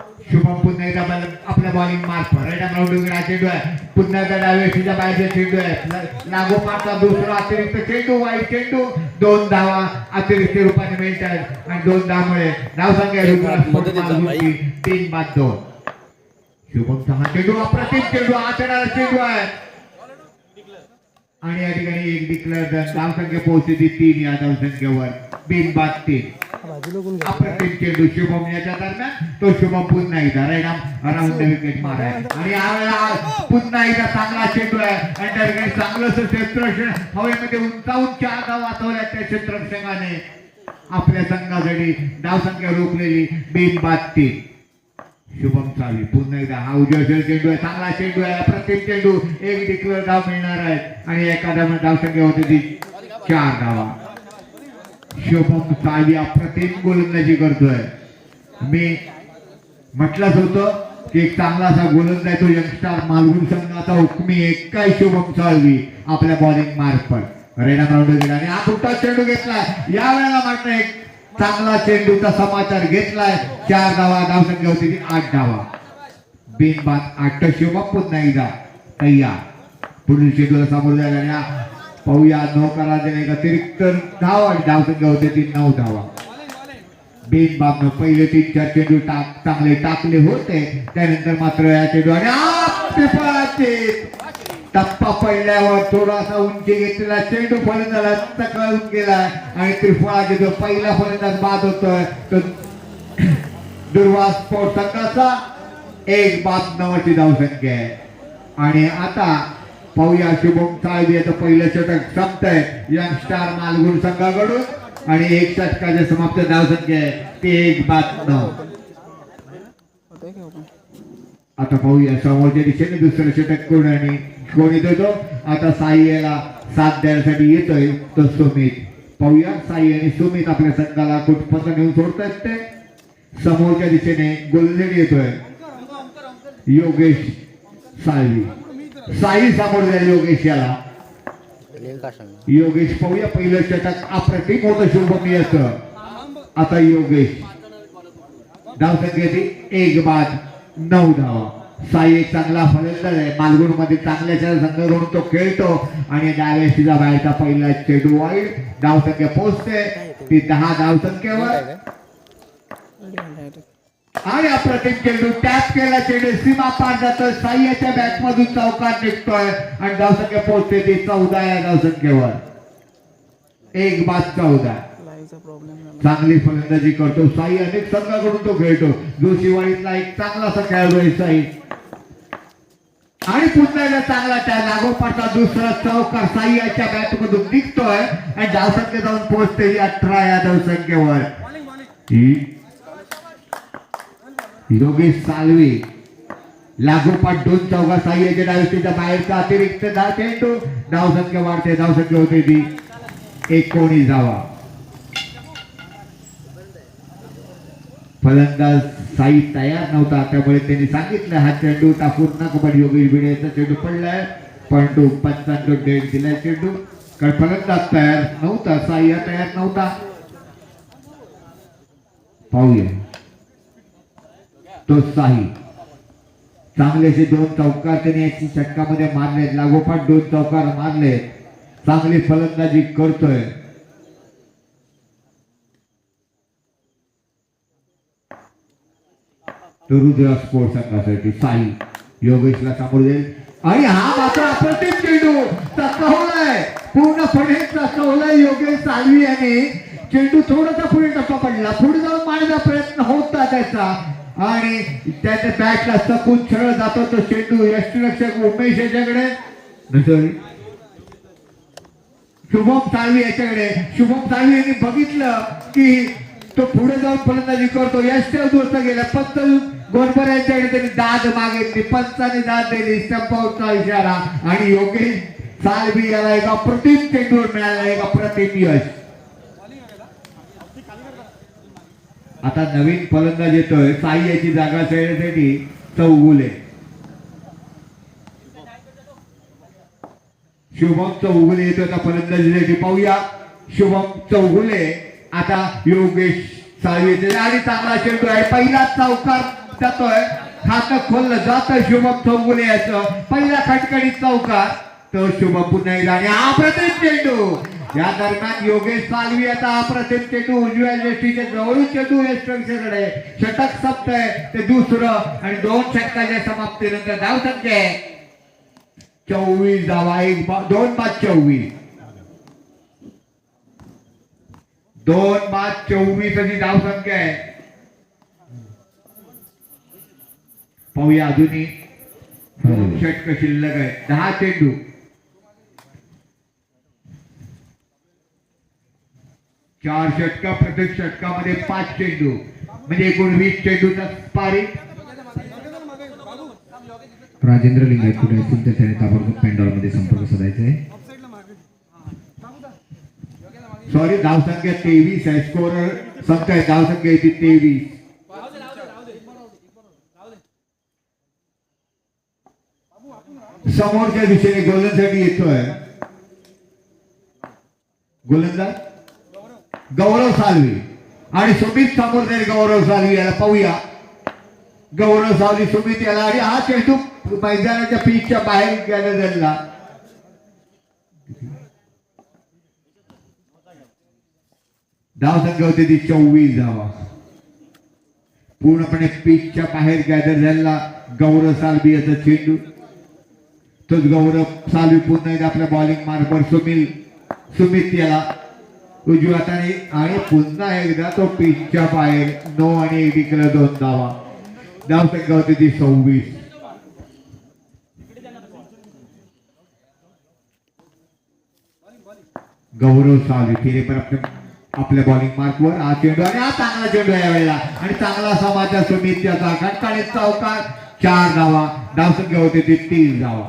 शुभम पुन्हा एकदा बल- आपल्या बॉलिंग मार्फत राईट राऊंड चेंडू आहे. पुन्हा एकदा डाव्या वेशीच्या बाहेरचा चेंडू आहे लागोपाठचा दुसरा अतिरिक्त चेंडू वाईट चेंडू. दोन धावा अतिरिक्त रूपाने मिळतात. आणि दोन धावामुळे मदतीचा मालवणची तीन बाद दोन. शुभमचा हा चेंडू अप्रतिम चेंडू आचरणारा चेंडू आहे. आणि या ठिकाणी एक डिक्लेअर धावसंख्या पोहोचते ती तीन या धावसंख्येवर बिन बाद तीन. अप्रतिम चेंडू शुभम याच्या दरम्यान. तो शुभम पुन्हा एकदा. राईट राऊंड विकेट माराय आणि पुन्हा एकदा चांगला चेंडू आहे. आणि त्या ठिकाणी चांगलं क्षेत्र क्षेत्ररक्षण. हवेमध्ये उंचावून चार धाव वाचवल्या त्या क्षेत्ररक्षकाने. आपल्या संघासाठी धावसंख्या रोखलेली बिन बाद तीन. शुभम चावी पुन्हा एकदा हा उजव्या चेंडू आहे चांगला चेंडू आहे प्रत्येक चेंडू एक डिक्लेअर धाव मिळणार आहे. आणि एखाद्या धावसंख्या होते ती चार धावा शुभम चावी अप्रतिम गोलंदाजी करतोय. मी म्हटलंच होतं की एक चांगला असा गोलंदाज तो यंगस्टार मालगुण संघाचा हुकमी एक काय शुभम चालवी आपल्या बॉलिंग मार्फत रेडा ग्राउंड दिला आणि हा कुठला चेंडू घेतला. या वेळेला मात्र एक चांगला चेंडूचा समाचार घेतलाय. चार धावा धावसंख्या होती ती आठ धावा. बिनबाद आठ शिवा पुन्हा एकदा तैया पुढील चेंडूला सामोरं जायला या पाहूया नऊ करा एक अतिरिक्त धाव आणि धावसंख्या होते ती नऊ धावा. बिन न पहिले तीन चार चेंडू टाक चांगले टाकले होते. त्यानंतर मात्र या चेंडू आणि टप्पा पडल्यावर थोडासा उंची घेतलेला चेंडू फलंदाला तकळून गेला आणि त्रिफळाचे जो पहिला फलंदाज बाद होतोय तो दुर्वास स्पोर्ट संघाचा एक बाद नवाची धावसंख्या आहे. आणि आता पाहूया शुभम चाळवी याचं पहिलं षटक संपतंय. यंग स्टार मालगुण संघाकडून आणि एक षटकाच्या समाप्त धावसंख्या आहे. ते एक बाद नऊ. आता पाहूया समोरच्या दिशेने दुसरं षटक कोण आणि कोणी देतो? आता साई याला साथ द्यायसाठी येतोय तो सुमित. पाहूया साई आणि सुमित आपल्या संघाला कुठपर्यंत घेऊन सोडतायत ते? समोरच्या दिशेने गोल्लेड येतोय. योगेश साळवी. साई समोर द्या योगेश याला. योगेश पाहूया पहिलं षटक अप्रतिम होतं शुभमी याचं आता योगेश. धावसंख्येची एक बाद नऊ धावा. साई एक चांगला फलंदाज आहे. मालगुणमध्ये चांगल्याच्या संघाकडून तो खेळतो आणि डाव्या तिचा बाहेरचा पहिला चेडू वाईट धावसंख्या पोहोचते. ती दहा धावसंख्येवर. आणि अप्रतिम चेंडू टॅप केला चेंडू सीमा पार जातो साई याच्या बॅट मधून चौकार निघतोय आणि धावसंख्या पोहोचते ती चौदा या धावसंख्येवर. एक बाद चौदा. चांगली फलंदाजी करतो. साई अनेक संघाकडून तो खेळतो. जो शिवाळीतला एक चांगला असा खेळाडू आहे साई. आणि पुन्हा एकदा चांगला त्या लागोपाठचा दुसरा चौकार साई याच्या बॅट मधून निघतोय. आणि धावसंख्या जाऊन पोहोचते ही अठरा या धावसंख्येवर. योगेश सालवे. लागोपाठ दोन चौका साई याच्या डावीच्या बाहेरचा अतिरिक्त धाव चेंडू. धावसंख्या वाढते धावसंख्या होते ती. एकोणीस धावा फलंदाज साई तयार नव्हता. त्यामुळे त्यांनी सांगितलं हा चेंडू टाकून ना पण योगेश भिडेचा चेंडू पडलाय. पण तो पंचांनो डेट दिलाय चेंडू. कारण फलंदाज तयार नव्हता साई हा तयार नव्हता. पाहूया. तो साई. चांगलेसे दोन चौकार त्याने याची षटकामध्ये मारले लागोपाठ दोन चौकार मारले चांगली फलंदाजी करतोय. रुद्रा स्पोर्ट संघासाठी साई योगेशला सामोर जाईल आणि हा मात्र अप्रतिम चेंडू. चकवलाय पूर्णपणे चकवलाय योगेश साळवी याने. चेंडू थोडासा पुढे टप्पा पडला. पुढे जाऊन मारण्याचा प्रयत्न होता त्याचा. आणि त्याच्या बॅटला सकून छळ जातो तो चेंडू. यष्टीरक्षक उमेश याच्याकडे. शुभम साळवी याच्याकडे. शुभम साळवी यांनी बघितलं की तो पुढे जाऊन फलंदाजी करतो. यष्ट दुरुस्त गेला. फक्त गोडबर त्यांनी दाद मागितली. पंचाने दाद दिली. स्टंप इशारा. आणि योगेश सालबी याला एका प्रतिम चेंडूवर मिळाला एका प्रतिम यश. आता नवीन फलंदाज येतोय साई याची जागा खेळण्यासाठी चौगुले. शुभम चौगुले येतोय आता फलंदाजीसाठी पाहूया. शुभम चौगुले. आता योगेश साळवी येते आणि चांगला चेंडू आहे. पहिला चौकार जातोय. खातं खोललं जातं शुभम चौगुले याचं. पहिला खटखडीत चौकार. तो शुभम पुन्हा एकदा आणि अप्रतिम चेंडू. या दरम्यान योगेश सालवी आता अप्रतिम चेंडू. उजव्या जेष्ठीच्या जवळून चेंडू यशवंतकडे षटक सप्त आहे ते दुसरं आणि दोन षटकाच्या समाप्तीनंतर धाव संख्या आहे. चोवीस धावा. एक दोन पाच चोवीस. दोन पाच चोवीस अशी धाव संख्या आहे. पाहूया अजूनही षटक शिल्लक आहे. दहा चेंडू. चार षटक प्रत्येक षटकामध्ये पाच चेंडू. म्हणजे एकूण वीस चेंडूचा पारी राजेंद्र लिंगायत कुठे असतील तर त्याने ताबडतोब पेंडॉलमध्ये संपर्क साधायचा आहे. सॉरी धाव संख्या तेवीस आहे. स्कोरर संख्या आहे. धाव संख्या येते तेवीस. समोरच्या दिशेने गोलंदाजी येतोय. गोलंदाज? गौरव सालवी. आणि सुमित समोर जाईल गौरव सालवी याला पाहूया. गौरव सावली सुमित याला आणि हा चेंडू मैदानाच्या पीचच्या बाहेर गेला झाला धाव संख्या होती ती चोवीस धावा पूर्णपणे पीचच्या बाहेर गॅदर झालेला गौरव सालबी याचा चेंडू. तोच गौरव सालवी पुन्हा एकदा आपल्या बॉलिंग मार्कवर सुमिल. सुमित याला उजव्या हाताने आणि पुन्हा एकदा तो पिचच्या बाहेर नऊ आणि एक इकडे दोन धावा धाव संख्या होती ती सव्वीस. गौरव सावली तिने पण आपल्या आपल्या बॉलिंग मार्कवर हा चेंडू आणि हा चांगला चेंडू या यावेळेला आणि चांगला समाचार सुमित याचा घटकाने चौकार चार धावा धावसंख्या होते ती तीस धावा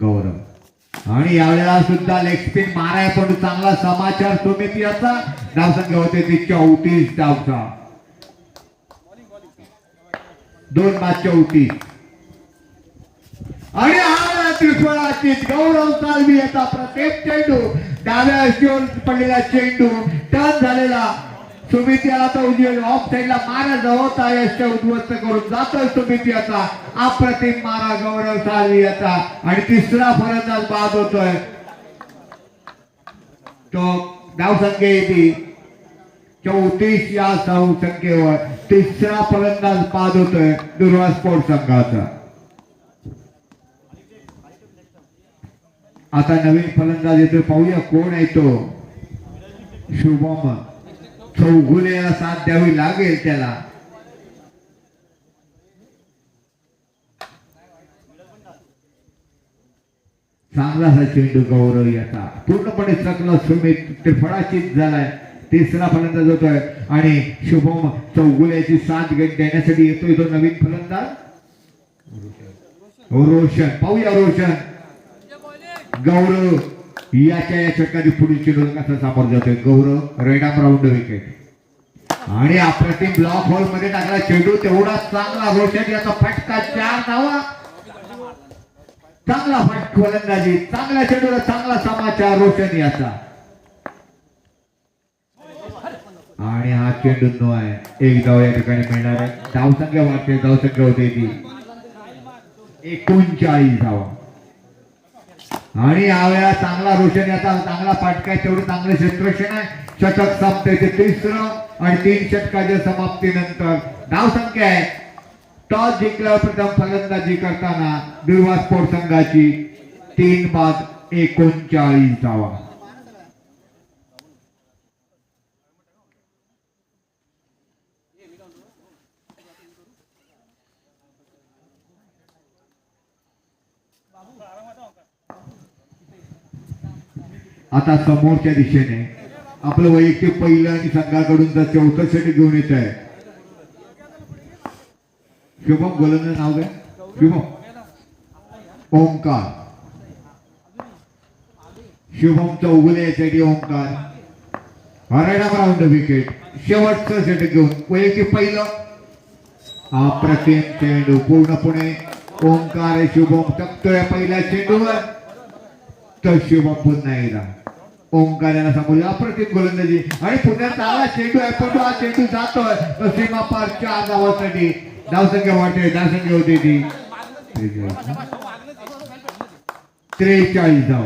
गौरव. आणि यावेळेला सुद्धा लेग स्पिन माराय पण चांगला समाचार सुमित याचा धावसंख्या होते ती चौतीस धावचा दोन बाद चौतीस. आणि हा त्रिफळाची गौरव चालवी याचा प्रत्येक चेंडू. डाव्या अष्टीवर पडलेला चेंडू. टर्न झालेला तुम्ही ते आता उजव्या ऑफ साईडला मारा जवळचा यश उद्ध्वस्त करून जातोय सुमित याचा अप्रतिम मारा गौरव सालवी याचा आणि तिसरा फलंदाज बाद होतोय. तो धावसंख्या येते. चौतीस या धाव संख्येवर तिसरा फलंदाज बाद होतोय दुर्वा स्पोर्ट संघाचा. आता नवीन फलंदाज येतो पाहूया. कोण आहे तो? शुभम. चौगुलेला साथ द्यावी लागेल त्याला. चांगला हा चेंडू गौरव याचा पूर्णपणे चकला सुमित त्रिफळाचीत झालाय. तिसरा फलंदाज होतोय आणि शुभम चौगुल्याची साथ घेत देण्यासाठी येतोय तो नवीन फलंदाज. रोशन. पाहूया रोशन. गौरव. याच्या या षटकाची पुढील चेंडू कसा सामोर जातोय. गौरव रेडाम राऊंड विकेट आणि अप्रतिम ब्लॉक होलमध्ये टाकला चेंडू. तेवढा चांगला रोशन याचा फटका चार धावा. चांगला फट गोलंदाजी चांगल्या चेंडूला चांगला समाचार रोशन याचा. आणि हा चेंडू नो आहे. एक धाव या ठिकाणी मिळणार आहे. धावसंख्या वाटते धावसंख्या होते ती. एकोणचाळीस धावा. आणि यावेळा चांगला रोशन याचा चांगला फाटका तेवढं चांगलं क्षेत्रक्षण आहे. षटक संपते ते तिसरं आणि तीन षटकाच्या समाप्तीनंतर धावसंख्या आहे. टॉस जिंकल्यावर प्रथम फलंदाजी करताना दुर्वा स्पोर्ट संघाची तीन बाद एकोणचाळीस धावा आता समोरच्या दिशेने. आपलं वैयक्तिक पहिलं आणि संघाकडून जर चौथं षटक घेऊन येत आहे. शुभम गोलंद नाव काय? शुभम. ओंकार. शुभम चौगुले यासाठी ओंकार. हराडा राऊंड विकेट शेवटचं षटक घेऊन. वैयक्तिक पहिलं. अप्रतिम चेंडू. पूर्णपणे ओंकार शुभम. टकतोय पहिल्या चेंडूवर. तर शुभम पुन्हा येणार ओंकार यांना समोर अप्रतिम गोलंदाजी. आणि पुण्यात आला चेंडू आहे पण तो हा चेंडू जातोय. सीमा पार चार धावासाठी. धावसंख्या वाटते धावसंख्या होते ती. त्रेचाळीस धाव.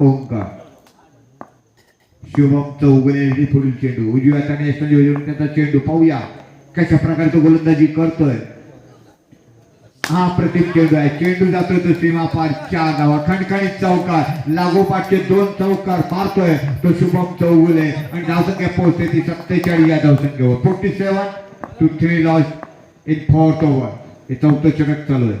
ओंकार. शुभम चौगले पुढील चेंडू. उजव्या हाताने त्याचा चेंडू. पाहूया कशा प्रकारचं गोलंदाजी करतोय. हा प्रतीक चेंडू आहे चेंडू जातोय तो सीमापार चार धावा. खणखणीत चौकार लागोपाठचे दोन चौकार मारतोय तो शुभम चौगुले. आणि धावसंख्या पोहोचते ती सत्तेचाळीस या धावसंख्येवर. Forty seven two three loss in fourth over हे चौथं षटक चालू आहे.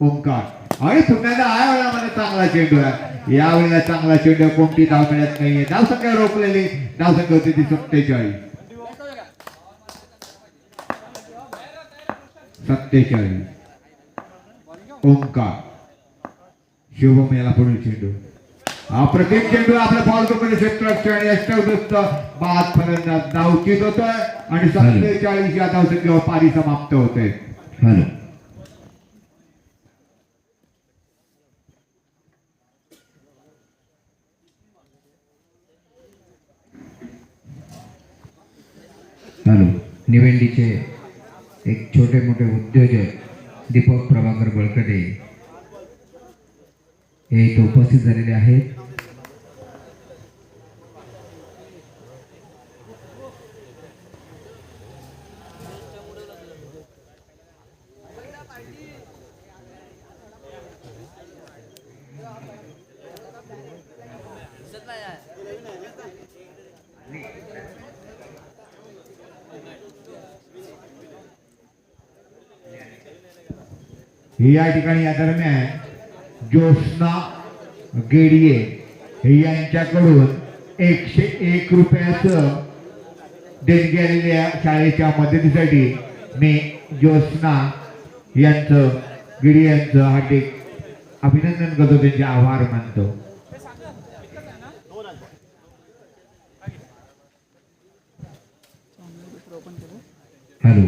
ओंकार. आणि पुन्हा या वेळेला चांगला चेंडू आहे. या वेळेला चांगला चेंडू कोणती धाव मिळत नाहीये. धावसंख्या रोखलेली धावसंख्या होती ती सत्तेचाळीस. सत्तेचाळीस. ओंकार. शिवम याला पुढील चेंडू. हा प्रत्येक चेंडू आपल्या बॉलकडे क्षेत्ररक्षण आणि अष्टवदस्त बाद फलंदाज धावचीत होतोय. आणि सत्तेचाळीस या धावसंख्येवर पारी समाप्त होते. हॅलो. हॅलो. निवेंडीचे एक छोटे मोठे उद्योजक दीपक प्रभाकर बळकटे हे इथे उपस्थित झालेले आहेत. या ठिकाणी या दरम्यान ज्योत्स्ना गेडिये हे यांच्याकडून एकशे एक रुपयाचं देणगी आलेल्या शाळेच्या मदतीसाठी मी ज्योत्स्ना यांचं गिडी यांचं हार्दिक अभिनंदन करतो त्यांचे आभार मानतो. हॅलो.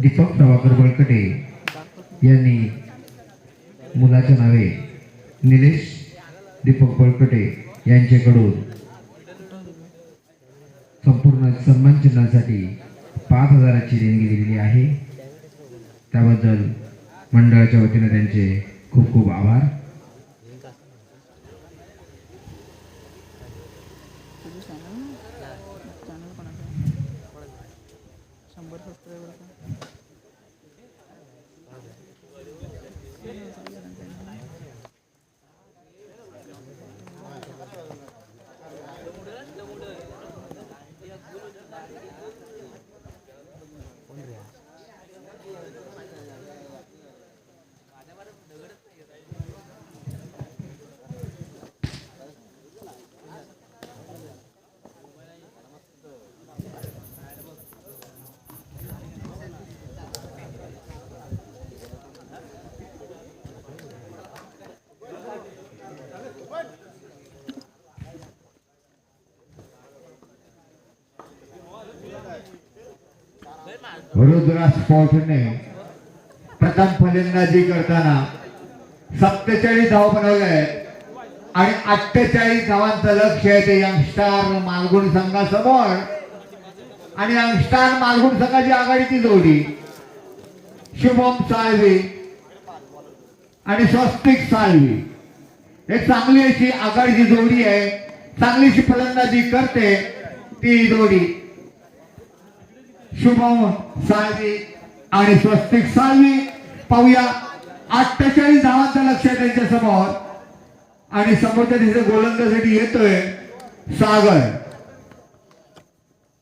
दीपक प्रभाकर बळकटे. यांनी मुलाच्या नावे निलेश दीपक बळकटे यांच्याकडून संपूर्ण सन्मान चिन्हासाठी पाच हजाराची देणगी दिलेली आहे. त्याबद्दल मंडळाच्या वतीने त्यांचे खूप खूप आभार. वडोदरा स्पोर्टने प्रथम फलंदाजी करताना सत्तेचाळीस धाव बनवले आणि अठ्ठेचाळीस धावांचं लक्ष आहे ते यंगस्टार मालगुण संघासमोर. आणि यंगस्टार मालगुण संघाची आघाडीची जोडी. शुभम साळवी आणि स्वस्तिक साळवी. एक चांगली अशी आघाडीची जोडी आहे. चांगलीशी फलंदाजी करते ती जोडी. शुभम साळवी आणि स्वस्तिक साळवी. पाहूया अठ्ठेचाळीस धावांचं लक्ष आहे त्यांच्यासमोर आणि समोरच्या दिवशी गोलंदासाठी येतोय सागर.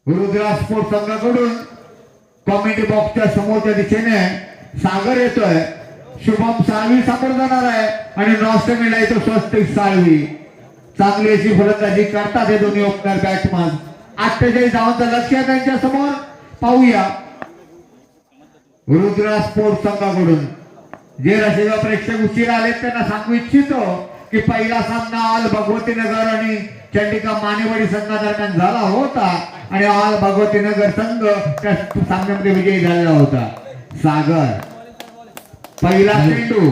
रुद्रा स्पोर्ट संघाकडून कॉमेडी बॉक्सच्या समोरच्या दिशेने सागर येतोय. शुभम साळवी समोर जाणार आहे. आणि नॉस्टमीला येतो स्वस्तिक साळवी. चांगली अशी फलंदाजी करतात हे दोन्ही ओपनर बॅट्समन अठ्ठेचाळीस धावांचं लक्ष आहे त्यांच्यासमोर पाहूया. रुद्रा स्पोर्ट संघाकडून. जे रसिका प्रेक्षक उशीर आले त्यांना सांगू इच्छितो की पहिला सामना आल भगवती नगर आणि चंडिका मानेवाडी संघादरम्यान झाला होता आणि आल भगवती नगर संघ त्या सामन्यामध्ये विजयी झालेला होता. सागर पहिला चेंडू.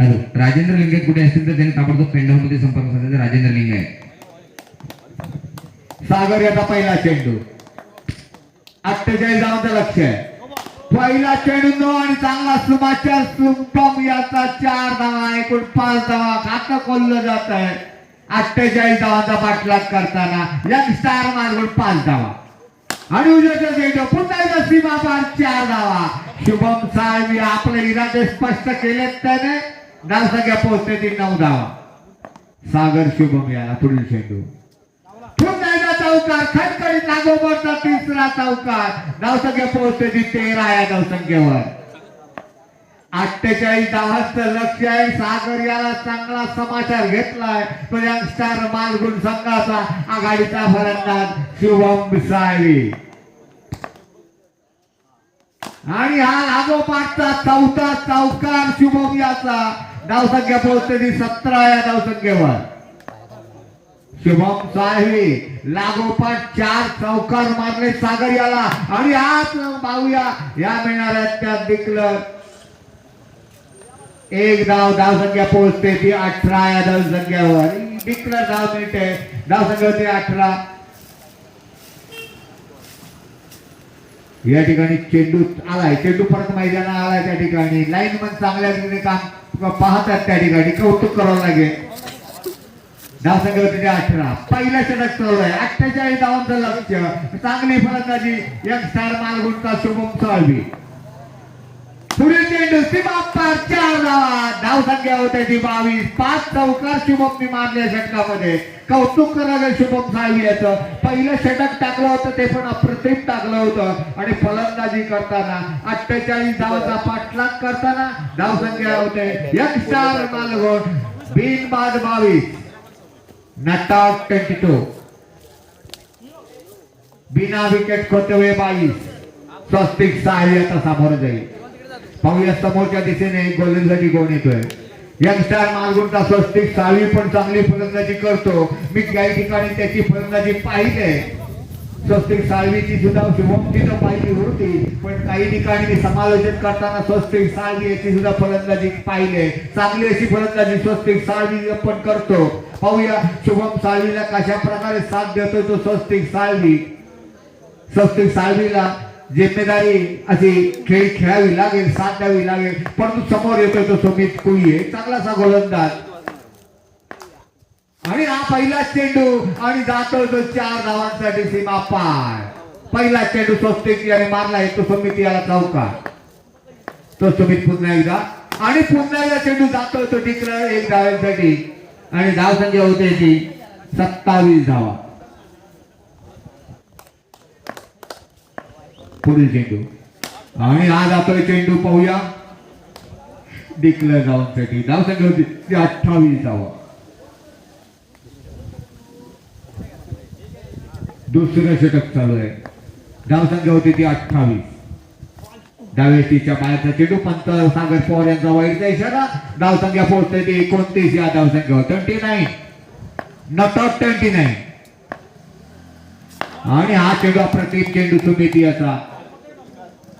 हॅलो राजेंद्र लिंगायत कुठे असतील तर त्यांनी ताबडतोब पेंडामध्ये संपर्क साधायचा राजेंद्र लिंगायत सागर याचा पहिला चेंडू. अठ्ठेचाळीस धावांचं लक्ष आहे. पहिला चेंडू आणि चांगला सुमाचार सुपम याचा चार धावा एकूण पाच धावा. खातं खोललं जात आहे. अठ्ठेचाळीस धावांचा पाठलाग करताना. यंग स्टार मार्गून पाच धावा. आणि उद्याचा चेंडू पुन्हा एकदा सीमा पार चार धावा. शुभम साळवी आपले इरादे स्पष्ट केलेत त्याने. धावसंख्या पोहोचते ती नऊ धावा. सागर शुभम याला पुढील चेंडू. चौकार खटखटीत नागोबरचा तिसरा चौकार. धावसंख्या पोहोचते ती तेरा या धावसंख्येवर अठ्ठेचाळीस धावांचं लक्ष आहे. सागर याला चांगला समाचार घेतलाय. तो यंगस्टार मालगुण संघाचा आघाडीचा फलंदाज शुभम साळवी आणि हा लागोपाठचा चौथा चौकार शुभम याचा. धावसंख्या पोहोचते ती सतरा या धावसंख्येवर शुभम साहेबी लागोपाठ चार चौकार मारले सागर याला. आणि आज पाहूया या मिळणाऱ्या त्या दिकलं एक धाव धाव संख्या पोहोचते ती अठरा या धाव संख्यावर. डिक्लर धाव मिळते. धाव संख्या होती अठरा. या ठिकाणी चेंडू आलाय. चेंडू परत मैदाना आलाय त्या ठिकाणी. लाईन पण चांगल्या रीतीने काम पाहतात त्या ठिकाणी. कौतुक करावं लागेल. धाव अठरा पहिल्या षटक चालू आहे. अठ्ठेचाळीस धावांचं लक्ष. चांगली फलंदाजी. एक स्टार मालगुंडचा शुभम साळवी. पुढील चेंडू सीमा पार चार धावा धाव संख्या ती बावीस. पाच चौकार शुभमने मारल्या षटकामध्ये. कौतुक करावे शुभम साळवी याचं. पहिलं षटक टाकलं होतं ते पण अप्रतिम टाकलं होतं. आणि फलंदाजी करताना अठ्ठेचाळीस धावाचा पाठलाग करताना धावसंख्या होते. एक स्टार मालगुण बिन बाद बावीस. नटआउट ट्वेंटी टू बिना विकेट खोतवे बाईस. स्वस्तिक सहाय्य आता सामोरं जाईल. पाहूया समोरच्या दिशेने गोलंदाजी कोण येतोय. यंगस्टार मालगुंडचा स्वस्तिक साळवी पण चांगली फलंदाजी करतो. मी काही ठिकाणी त्याची फलंदाजी पाहिले स्वस्तिक साळवीची सुद्धा शुभमची तर पाहिली होती पण काही ठिकाणी समालोचन करताना स्वस्तिक साळवी याची सुद्धा फलंदाजी पाहिले चांगली अशी फलंदाजी स्वस्तिक साळवी पण करतो. पाहूया शुभम साळवीला कशा प्रकारे साथ देतोय तो स्वस्तिक साळवी. स्वस्तिक साळवीला जिम्मेदारी अशी खेळ खेळावी लागेल साथ द्यावी लागेल. परंतु समोर येतोय तो सुमित चांगला चांगलासा गोलंदाज. आणि हा पहिला चेंडू आणि जातो तो चार धावांसाठी सीमा पार. पहिला चेंडू स्वस्तिक याने मारला तो सुमित याला चौका तो सुमित पुन्हा एकदा. आणि पुन्हा एकदा चेंडू जातो तो टिकला एक धाव्यांसाठी. आणि धाव संख्या होते ती सत्तावीस धावा पुढील चेंडू. आणि हा जातोय चेंडू पाहूया. डिक्लेअर धावांसाठी धाव संख्या होती ती अठ्ठावीस धावा दुसरं षटक चालू आहे. धाव संख्या होती ती अठ्ठावीस. डावेटीच्या पायाचा चेंडू पंत सागर पवार यांचा वाईटचा इशारा धाव संख्या पोहोचते ती एकोणतीस या धाव संख्या twenty nine not out twenty nine आणि हा चेंडू अप्रतिम चेंडू सुमिती याचा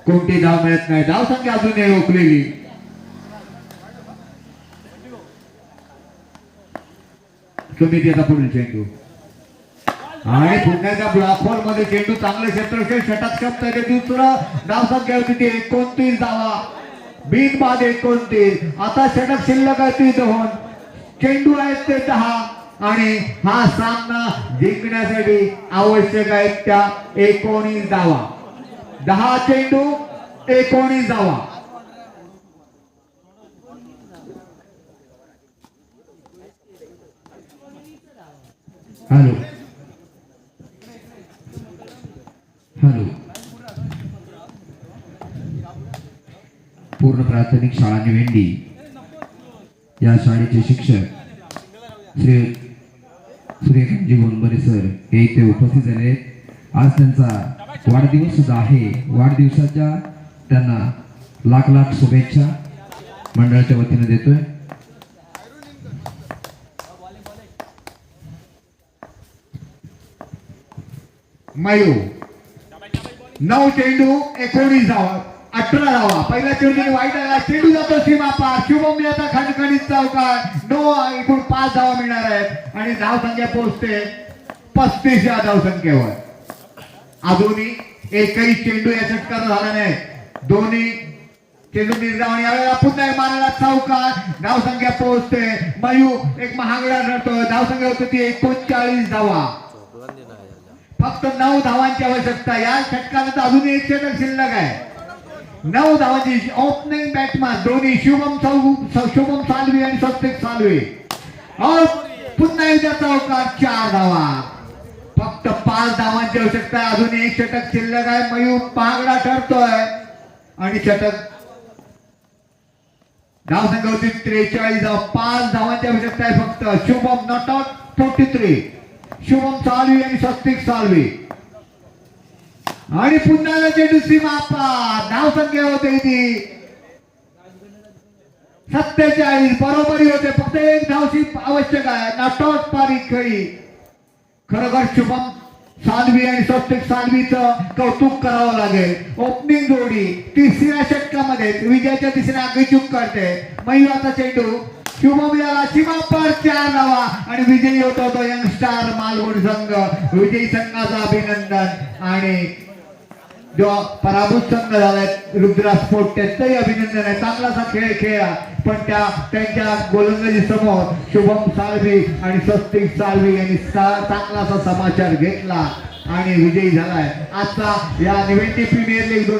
कोणती धाव मिळत नाही धाव संख्या अजूनही रोखलेली सुमितीचा पुढील चेंडू आणि पुण्याच्या ब्लॉक होलमध्ये चेंडू चांगले क्षेत्रक्षण षटक शब्द आहे ते दुसरं धाव संख्या होती ती एकोणतीस धावा. बिन बाद एकोणतीस. आता षटक शिल्लक आहे ती दोन चेंडू आहेत ते दहा. आणि हा सामना जिंकण्यासाठी आवश्यक आहेत त्या एकोणीस धावा. दहा चेंडू एकोणीस धावा. हॅलो. हॅलो पूर्ण प्राथमिक शाळा निवेंडी या शाळेचे शिक्षक श्री सूर्यकांतजी गोंबरे सर हे इथे उपस्थित झाले. आज त्यांचा वाढदिवस सुद्धा आहे. वाढदिवसाच्या त्यांना लाख लाख शुभेच्छा मंडळाच्या वतीने देतोय. मायू नऊ चेंडू एकोणीस धावा अठरा धावा. पहिला चेंडू वाईट आला. चेंडू जातो सीमा पार शुभम आता खणखणीत चौकार नऊ एकूण पाच धावा मिळणार आहेत. आणि धाव संख्या पोहोचते पस्तीस या धाव संख्येवर अजूनही एकही चेंडू या षटकार झाला नाही. दोन्ही चेंडू निर्धाव आणि यावेळेला पुन्हा एक मारायला चौकार धावसंख्या पोहोचते. मयू एक महागडा ठरतो धावसंख्या होती ती एकोणचाळीस धावा. फक्त नऊ धावांची आवश्यकता या षटकानंतर अजूनही एक षटक शिल्लक आहे. नऊ धावांची ओपनिंग बॅटमॅन दोन्ही शुभम शुभम सालवी आणि स्वस्तिक सालवी. पुन्हा एकदा चौकार चार धावा. फक्त पाच धावांची आवश्यकता आहे. अजून एक षटक शिल्लक आहे. मयूर महागडा ठरतोय. आणि षटक धाव संख्या होती त्रेचाळीस धाव. पाच धावांची आवश्यकता आहे फक्त. Shubham not out forty three Shubham Salvi आणि स्वस्तिक सालवी आणि पुन्हा चेंडू सीमा पार धाव संख्या होते ती सत्तेचाळीस. बरोबरी होते. फक्त एक धावशी आवश्यक आहे. नाटॉट पारी खेळी. खरोखर शुभम सालवी आणि स्वस्तिक सालवीचं कौतुक करावं लागेल. ओपनिंग जोडी तिसऱ्या षटकामध्ये विजयाच्या तिसऱ्या आगीचूक करते महिलाचा चेंडू शुभम याला सीमापार चार धावा आणि विजयी होतो तो यंग स्टार संघ. विजयी संघाचं अभिनंदन. आणि जो पराभूत संघ झालाय रुद्रा स्पोर्ट त्याचंही अभिनंदन आहे. चांगलासा खेळ खेळला. पण त्या त्यांच्या गोलंदाजी समोर शुभम साळवी आणि स्वस्तिक साळवी यांनी चांगलासा समाचार घेतला. आणि विजयी झालाय. आता या निवेंटी प्रीमियर लीग